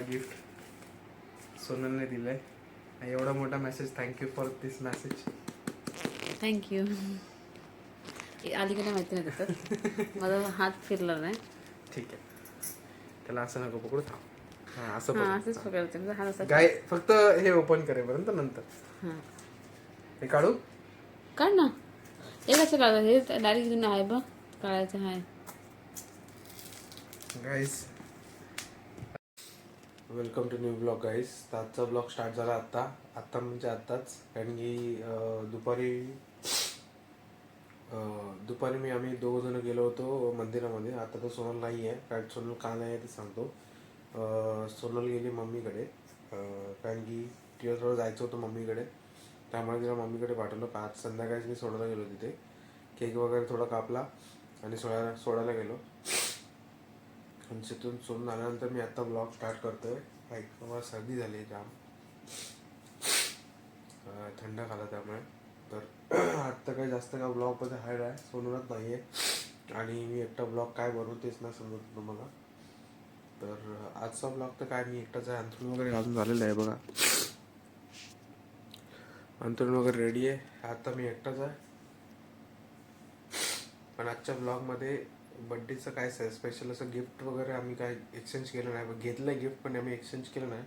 Gift सोनलने दिलंय. एवढा मोठा message thank you for this message thank you आली की नाही माहिती नाही त्याच्यात. माझा हात फिरला नाही. ठीक आहे. त्याला असं नको पकडू. थांब. हा असं हा. असंच हात गाय फक्त हे ओपन करेपर्यंत नंतर. हा. हे काढू? काढ ना. हे कसं काढा हे डायरेक्ट आहे बघ. काढायचं आहे. Guys welcome to new blog guys आजचा ब्लॉग स्टार्ट झाला आत्ता. आत्ता म्हणजे आत्ताच. कारण की दुपारी दुपारी मी आम्ही दोघ जण गेलो होतो मंदिरामध्ये. आता तर सोनल नाही आहे कारण सोनल का नाही आहे ते सांगतो. सोनल गेली मम्मीकडे. कारण की तिला थोडं जायचं होतं मम्मीकडे. त्यामुळे तिला मम्मीकडे पाठवलं. का आज संध्याकाळीच मी सोडायला गेलो तिथे. केक वगैरे थोडा कापला आणि सोडायला सोडायला गेलो. आणि तिथून सोडून आल्यानंतर मी आता ब्लॉग स्टार्ट करतोय. लाईक मला सर्दी झाली आहे जाम थंड खाला त्यामुळे. तर आत्ता काही जास्त काय ब्लॉगमध्ये हायड आहे सोडूनच नाही आहे आणि मी एकटा ब्लॉग काय बनवू तेच नाही समजत तुम्हाला. तर आजचा ब्लॉग तर काय मी एकटाच आहे. अंथरूण वगैरे घालून झालेलं आहे बघा. अंथरूण वगैरे रेडी आहे. आता मी एकटाच आहे. पण आजच्या ब्लॉगमध्ये बड्डेचं काय सर स्पेशल असं गिफ्ट वगैरे आम्ही काय एक्सचेंज केलं नाही. घेतलं आहे गिफ्ट पण आम्ही एक्सचेंज केलं नाही.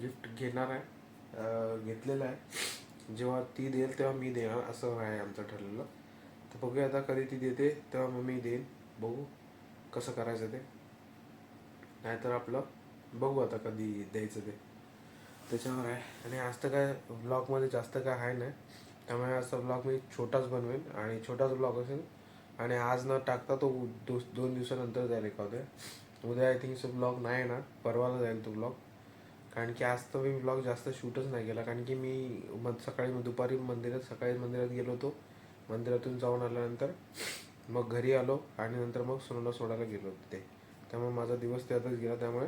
गिफ्ट घेणार आहे. घेतलेलं आहे. जेव्हा ती देईल तेव्हा मी देणार असं आहे आमचं ठरलेलं. तर बघूया आता कधी ती देते तेव्हा मग मी देईन. बघू कसं करायचं ते. नाहीतर आपलं बघू आता कधी द्यायचं ते. त्याच्यावर आहे. आणि आज तर काय ब्लॉगमध्ये जास्त काय आहे नाही. त्यामुळे आजचा ब्लॉग मी छोटाच बनवेन. आणि छोटाच ब्लॉग असेल आणि आज न टाकता तो दो दोन दिवसानंतर जाईल एका उद्या. उद्या आय थिंक सो ब्लॉग नाही येणार. परवाला जाईल तो ब्लॉग कारण की आज तर मी ब्लॉग जास्त शूटच नाही केला. कारण की मी मग सकाळी दुपारी मंदिरात सकाळी मंदिरात गेलो होतो. मंदिरातून जाऊन आल्यानंतर मग घरी आलो आणि नंतर मग सोनूला सोडायला गेलो तिथे त्यामुळे माझा दिवस त्यातच गेला. त्यामुळे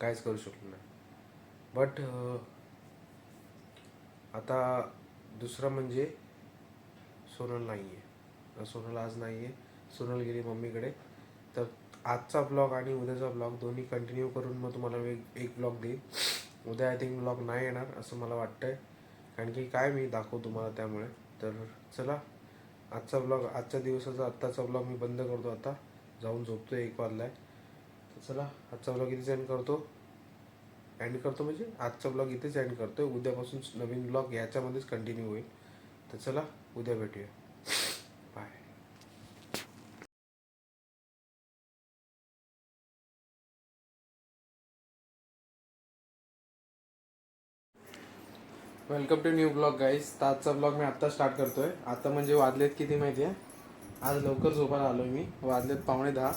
काहीच करू शकलो नाही. बट आता दुसरं म्हणजे सोनल नाही आहे सोनल आज नाही आहे सोनल गेली मम्मीकडे. तर आजचा ब्लॉग आणि उद्याचा ब्लॉग दोन्ही कंटिन्यू करून मग तुम्हाला वेग एक ब्लॉग देईन. उद्या आय थिंक ब्लॉग नाही येणार असं मला वाटतंय. कारण की काय मी दाखवू तुम्हाला त्यामुळे. तर चला आजचा ब्लॉग आजच्या दिवसाचा आत्ताचा ब्लॉग मी बंद करतो आता. जाऊन झोपतो एक वाजलाय. तर चला आजचा ब्लॉग इथेच एंड करतो. एंड करतो म्हणजे आजचा ब्लॉग इथेच एंड करतोय. उद्यापासून नवीन ब्लॉग याच्यामध्येच कंटिन्यू होईल. तर चला उद्या भेटूया. Welcome to new blog guys आजचा ब्लॉग मी आत्ता स्टार्ट करतोय. आता म्हणजे वाजलेत किती माहिती आहे? आज लवकर झोपायला आलोय मी. वाजलेत पावणे दहा.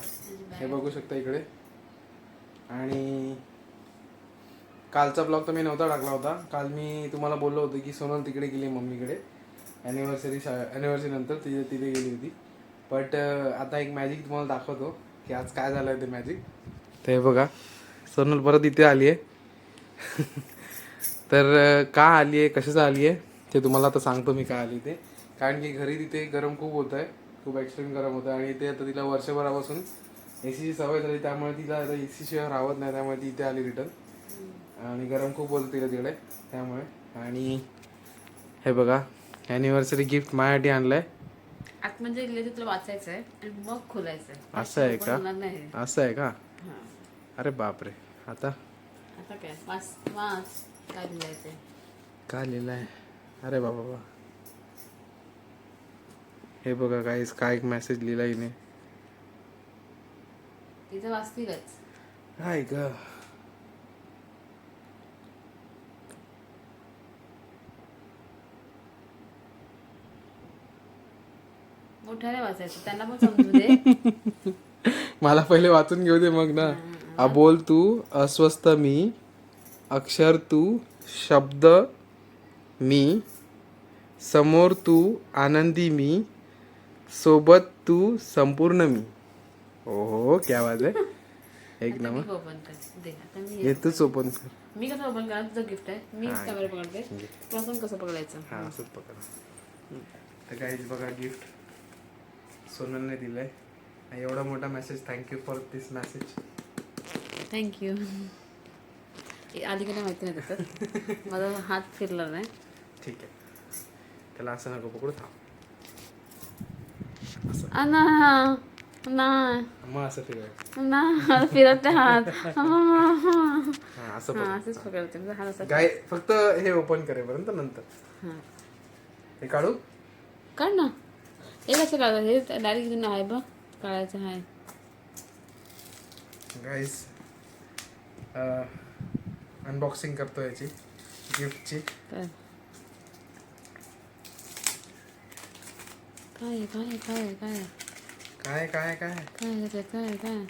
हे बघू शकता इकडे. आणि कालचा ब्लॉग तर मी नव्हता टाकला होता. काल मी तुम्हाला बोललो होतो की सोनल तिकडे गेली मम्मीकडे. ॲनिव्हर्सरी ॲनिव्हर्सरी नंतर तिथे तिथे गेली होती. बट आता एक मॅजिक तुम्हाला दाखवतो की आज काय झालं आहे ते मॅजिक ते बघा सोनल परत इथे आली आहे. तर का आली आहे? कशाचं आली आहे? ते तुम्हाला आता सांगतो मी का आली ते. कारण की घरी तिथे गरम खूप होत आहे खूप एक्स्ट्रीम गरम होतं आणि ते आता तिला वर्षभरापासून ए सीची सवय झाली. त्यामुळे तिला आता ए सी शिवाय राहत नाही. त्यामुळे ती इथे आली रिटर्न आणि गरम खूप होतं तिला तिकडे. त्यामुळे. आणि हे बघा. ॲनिव्हर्सरी गिफ्ट माझ्यासाठी आणलंय. आत म्हणजे तुला वाचायचं आहे आणि मग खोलायचं आहे असं आहे का? असं आहे का. अरे बापरे. आता? आता काय? वाच वाच. काय लिहायचंय? का लिहिलं आहे अरे बाबा बा हे बघा काहीच काय एक मेसेज लिहिला हिने. तिथं वाचतीलच. काय ग. मोठ्याने वाचायचं त्यांना पण समजू दे. मला पहिले वाचून घेऊ दे मग ना. अबोल तू अस्वस्थ मी. अक्षर तू शब्द मी समोर तू आनंदी मी सोबत तू संपूर्ण मी. हो क्या आवाज आहे एक नंबर मी ओपन कर. दे आता मी हे तूच ओपन कर. मी कसं ओपन करा तुझं गिफ्ट आहे. मी कॅमेरा पकडते. तुला कसं पकडायचं? हा असंच पकड. तर काहीच बघा गिफ्ट सोनलने दिलंय. एवढा मोठा message thank you for this message thank you अलीकडे माहिती नाही त्याच्यात. माझा हात फिरला नाही. ठीक आहे. त्याला असं नको पकडू थांब. असं. ना नाही मग असं फिरवायचं ना फिरत नाही हात. हा, हा असं पकड. असेच पकडते. माझा हात असा गाय फक्त हे ओपन करेपर्यंत नंतर. हा. हे काढू? काढ ना. हे कसं काढायचं? हे डायरेक्ट घेऊन आहे बघ. काढायचं आहे. गाईस अनबॉक्सिंग करतो याची गिफ्टची काय? काय काय काय काय? काय काय काय? काय? काय काय?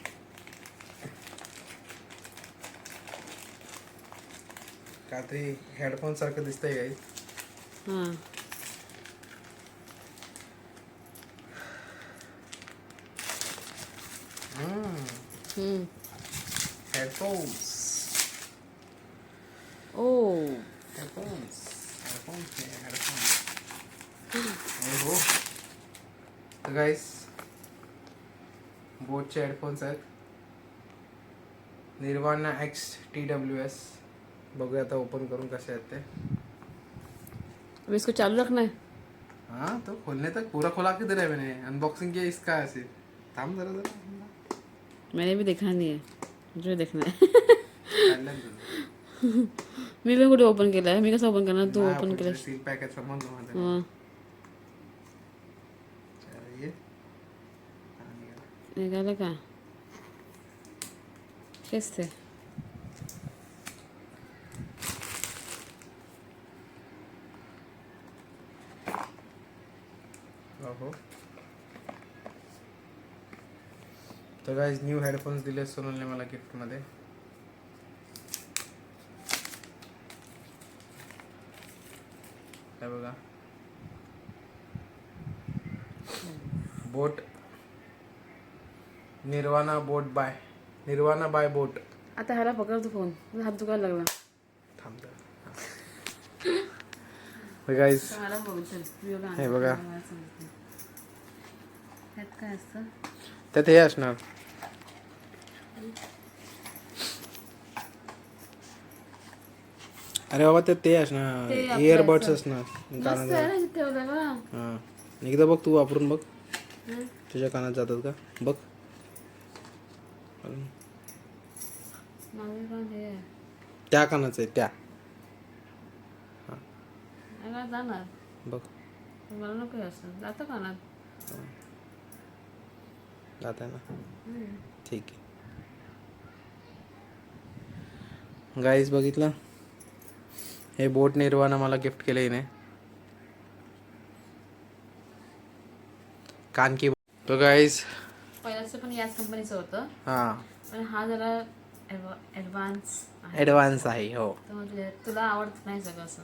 काहीतरी हेडफोन सारखं दिसतंय गाई हा. हम्म. हेडफोन्स ओ हेडफोन्स हेडफोन्स हेडफोन्स हो तर गाईस बोटचे हेडफोन्स आहेत Nirvana X T W S बघूया आता ओपन करून कसे आहेत ते इसको चालू रखना है। हाँ तो खोलने तक पूरा खोला के दे मैंने। अनबॉक्सिंग किया इसका ऐसे। थांब जरा जरा। मैंने भी देखा नहीं है मुझे देखना है. मी पण कुठे ओपन केलं आहे मी कसं ओपन करणार? तू ओपन केलं सील माझं हं. निघालं का? तेच ते. तर गाईज न्यू हेडफोन्स दिले सोनलने मला गिफ्टमध्ये हे बघा? Boat. Nirvana Boat bye. Nirvana bye Boat. आता ह्याला पकडतो फोन. हात दुखायला लागला. हे बघा. त्यात काय असतं? त्यात हे असणार. अरे बाबा ते असणार. ते आपलं इयरबड्स असं. असणार. मस्त कानात आहे ना इथे ठेवलं बघा. हा. एकदा बघ तू वापरून बघ. हं. तुझ्या कानात जातात का? बघ. माझं काम हे आहे. त्या कानाचं आहे त्या. जाणार. बघ. मला नको हे असं. जातं कानात. जात आहे ना? हं. ठीक आहे. गाईज बघितलं? हे बोट निर्वाणा मला गिफ्ट केलं हिने. कान की तो गाईज पहिल्याचं पण याच कंपनीचं होतं. हा. पण हा जरा ॲडव्हान्स आहे. ॲडव्हान्स आहे हो. तुला आवडत नाही सगळं असं.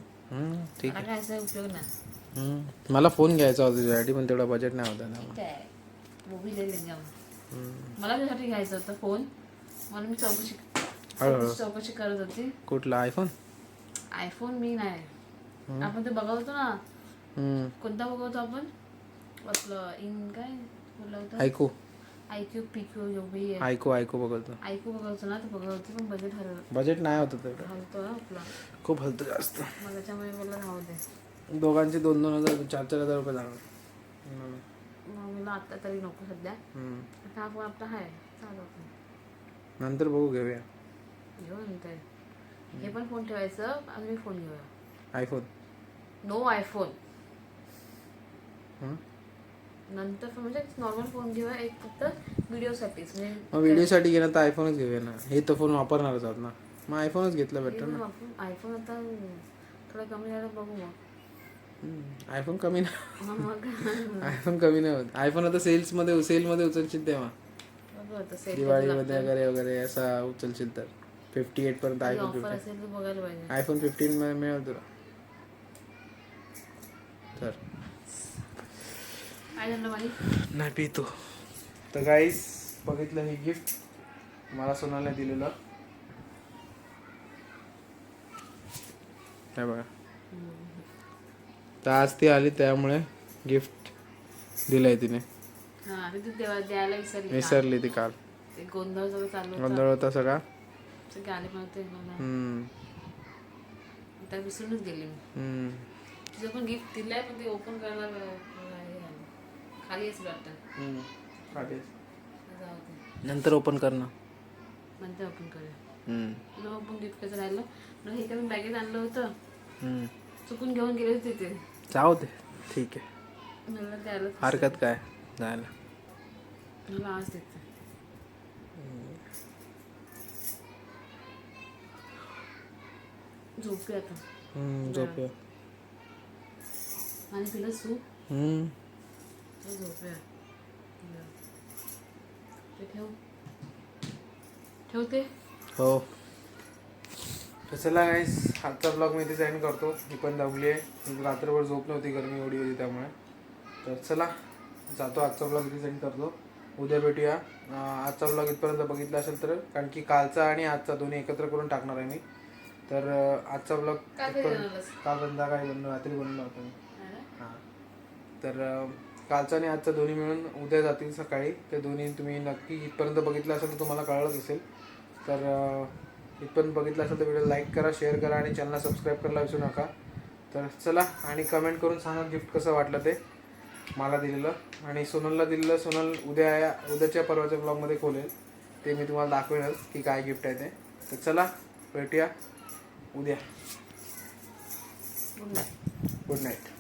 ठीक काय याचा उपयोग नाही. मला फोन घ्यायचा होता तुझ्यासाठी पण तेवढा बजेट नाही होता ना. आहे. मला त्यासाठी घ्यायचं होतं फोन म्हणून मी चौकशी. चौकशी करत होती. कुठला आयफोन आयफोन मी नाही. आपण ते बघत होतो ना. कोणता बघत होतो आपण? आपलं इन काय? बोललं होतं. ऐकू आय क्यू पी क्यू यो बी ऐकू ऐकू बघतो ऐकू बघत ना ते बघत होते पण बजेट हरव बजेट नाही होतं तेवढं. हलतो ना आपला. खूप हलतं जास्त. मग त्याच्यामुळे मला राहू दे. दोघांचे दोन दोन हजार चार चार हजार रुपये जाणार हम्म. मग मला आत्ता तरी नको सध्या. आता फोन आपला आहे चालू आपण नंतर बघू घेऊया. घेऊ नंतर. हे पण फोन ठेवायचं आणि मी फोन घेऊया. आयफोन. नो आयफोन हं? नंतर म्हणजे नॉर्मल फोन घेऊया एक फक्त व्हिडिओसाठीच म्हणजे मग व्हिडिओसाठी घेणं तर आयफोनच घेऊया ना. हे तर फोन वापरणारच आहोत ना. मग आयफोनच घेतला बेटर ना. आयफोन आता थोडं कमी झालं बघू मग. आयफोन कमी नाही मग आयफोन कमी नाही होत. आयफोन आता सेल्समध्ये सेलमध्ये उचलशील तेव्हा. बघू आता सेल दिवाळीमध्ये वगैरे वगैरे असा उचलशील तर. फिफ्टी एट पर्यंत आयफोन ऑफर फिफ्टी असेल तर बघायला पाहिजे. आयफोन फिफ्टीन मध्ये मिळेल तुला. तर काय झालं माझी नाही पितो. तर गाईस बघितलं हे गिफ्ट मला सोनाला दिलेलं. हे बघा. तर आज ती आली त्यामुळे गिफ्ट दिलंय तिने. हा ते तू तेव्हा द्यायला विसरली विसरली ती काल. ते गोंधळ सगळं चालू होतं. गोंधळ होता सगळा. आले पण होते मला. त्या विसरूनच गेले मी. तुझं पण गिफ्ट दिलंय पण ते ओपन करायला हे. खाली असं वाटतं. जाऊ दे. नंतर ओपन कर ना नंतर ओपन करूया. तुला पण गिफ्ट कसं राहिलं? मला हे कमी बॅगेत आणलं होतं. चुकून घेऊन गेले होते ते. जाऊ दे. ठीक आहे. मला द्यायला हरकत काय? जायला. मला आज देते. झोपे आता. हम्म, झोपूया. आणि तिला सूप? हम्म. तर झोपूया. ते ठेव. ठेवते हो. तर चला गाईस आजचा ब्लॉग मी इथे सेंड करतो. मी पण दमली आहे. रात्रभर झोप नव्हती गरमी एवढी होती त्यामुळे. तर चला जातो आजचा ब्लॉग इथे सेंड करतो. उद्या भेटूया. अं, आजचा ब्लॉग इथपर्यंत बघितला असेल तर कारण की कालचा आणि आजचा दोन्ही एकत्र करून टाकणार आहे मी. तर आजचा ब्लॉग काय काय? काल संध्याकाळी बनलो रात्री बनलो होतो मी. हां तर कालचा आणि आजचा दोन्ही मिळून उद्या जातील सकाळी. ते दोन्ही तुम्ही नक्की इथपर्यंत बघितलं असेल तर तुम्हाला कळलंच असेल तर इथपर्यंत बघितलं असेल तर व्हिडिओ लाईक करा शेअर करा आणि चॅनलला सबस्क्राईब करायला विसरू नका. तर चला आणि कमेंट करून सांगा गिफ्ट कसं वाटलं ते मला दिलेलं. आणि सोनलला दिलेलं सोनल उद्या या उद्याच्या परवाच्या ब्लॉगमध्ये खोलेल. ते मी तुम्हाला दाखवेनच की काय गिफ्ट आहे ते. तर चला भेटूया. उद्या गुड नाईट गुड नाईट